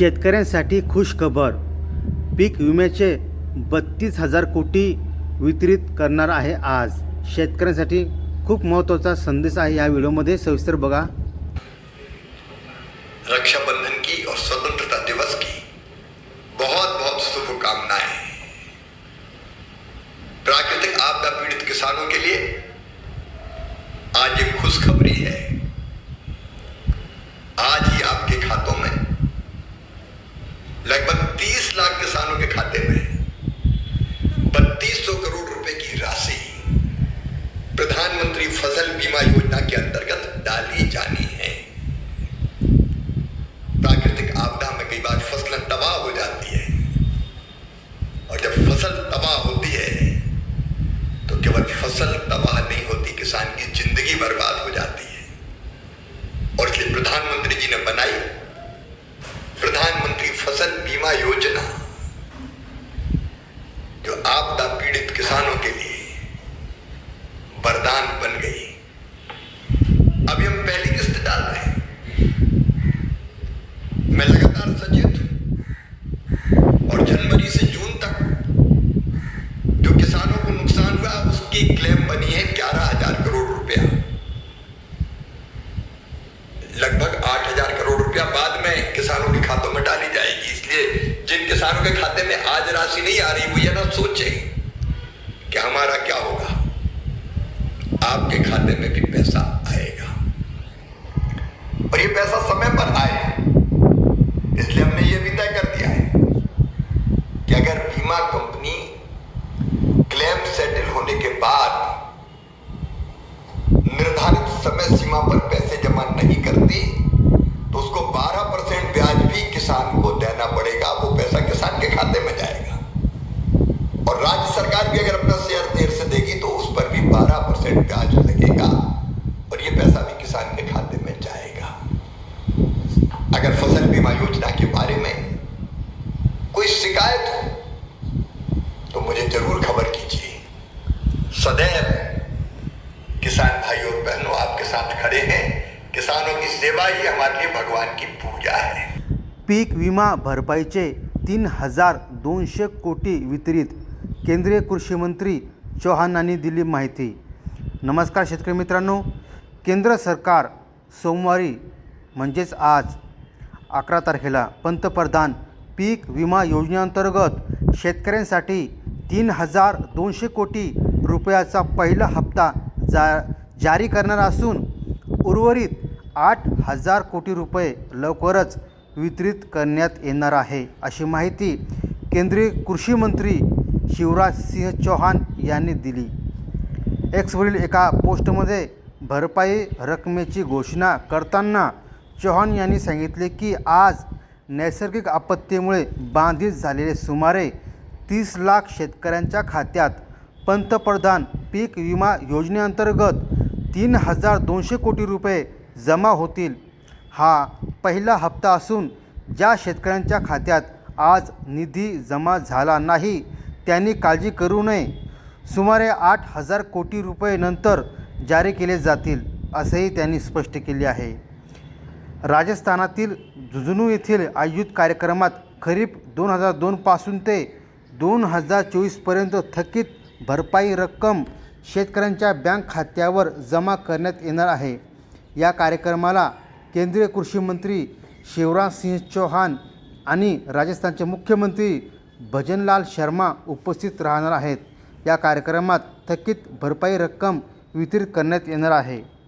शेतकऱ्यांसाठी खुश खबर पीक विम्याचे बत्तीस हजार कोटी वितरित करणार आहे आज. शेतकऱ्यांसाठी खूप महत्त्वाचा संदेश आहे या व्हिडिओमध्ये. सविस्तर बघा. रक्षाबंधन की और स्वतंत्रता दिवस की बहुत बहुत शुभकामनाएं। प्राकृतिक आपदा पीड़ित किसानों के लिए आज एक खुशखबरी है आज ही आपके खातों में लगभग 30 लाख किसानों के खाते में। बत्तीस सौ करोड़ रुपए की राशि प्रधानमंत्री फसल बीमा योजना के अंतर्गत डाली जानी लगभग आठ हज़ार करोड़ रुपया बाद में किसानों के खातों में डाली जाएगी। इसलिए जिन किसानों के खाते में आज राशि नहीं आ रही, वो ये ना सोचे कि हमारा क्या होगा। आपके खाते में भी पैसा आएगा। और ये पैसा समय पर आए इसलिए हमने ये भी तय कर दिया है कि अगर बीमा कंपनी क्लेम सेटल होने के बाद निर्धारित समय सीमा पर पैसे जमा नहीं करती तो उसको 12 परसेंट ब्याज भी किसान को देना पड़ेगा। वो पैसा किसान के खाते में जाएगा। और राज्य सरकार भी अगर अपना शेयर देर से देगी तो उस पर भी 12 परसेंट ब्याज लगेगा। और ये पैसा भी किसान के खाते में जाएगा। अगर फ़सल बीमा योजना के बारे में कोई शिकायत हो तो मुझे ज़रूर खबर कीजिए। सदैव किसान भाई और बहनों, आपके साथ खड़े हैं। किसानों की सेवा ही हमारे लिए भगवान की पूजा है। पीक विमा भरपाईचे तीन हजार दोनशे कोटी वितरित केंद्रीय कृषी मंत्री चौहानांनी दिली माहिती. नमस्कार शेतकरी मित्रांनो केंद्र सरकार सोमवारी म्हणजेच आज अकरा तारखेला पंतप्रधान पीक विमा योजनेअंतर्गत शेतकऱ्यांसाठी तीन हजार दोनशे कोटी रुपयाचा पहिला हप्ता जा जारी करणार असून उर्वरित आठ हजार कोटी रुपये लवकरच वितरित करण्यात येणार आहे अशी माहिती केंद्रीय कृषी मंत्री शिवराज सिंह चौहान यांनी दिली. एक्सवरील एका पोस्टमध्ये भरपाई रकमेची घोषणा करताना चौहान यांनी सांगितले की आज नैसर्गिक आपत्तीमुळे बाधित झालेले सुमारे तीस लाख शेतकऱ्यांच्या खात्यात पंतप्रधान पीक विमा योजनेअंतर्गत तीन हजार दोनशे कोटी रुपये जमा होतील. हा पहिला हप्ता असून ज्या शेतकऱ्यांच्या खात्यात आज निधी जमा झाला नाही त्यांनी काळजी करू नये. सुमारे आठ हजार कोटी रुपये नंतर जारी केले जातील असेही त्यांनी स्पष्ट केले आहे. राजस्थानातील जुजनू येथील आयोजित कार्यक्रमात खरीप दोन हजार दोनपासून ते दोन हजार चोवीसपर्यंत थकीत भरपाई रक्कम शेतकऱ्यांच्या बँक खात्यावर जमा करण्यात येणार आहे. या कार्यक्रमाला केंद्रीय कृषी मंत्री शिवराज सिंह चौहान आणि राजस्थानचे मुख्यमंत्री भजनलाल शर्मा उपस्थित राहणार आहेत. या कार्यक्रमात थकीत भरपाई रक्कम वितरित करण्यात येणार आहे.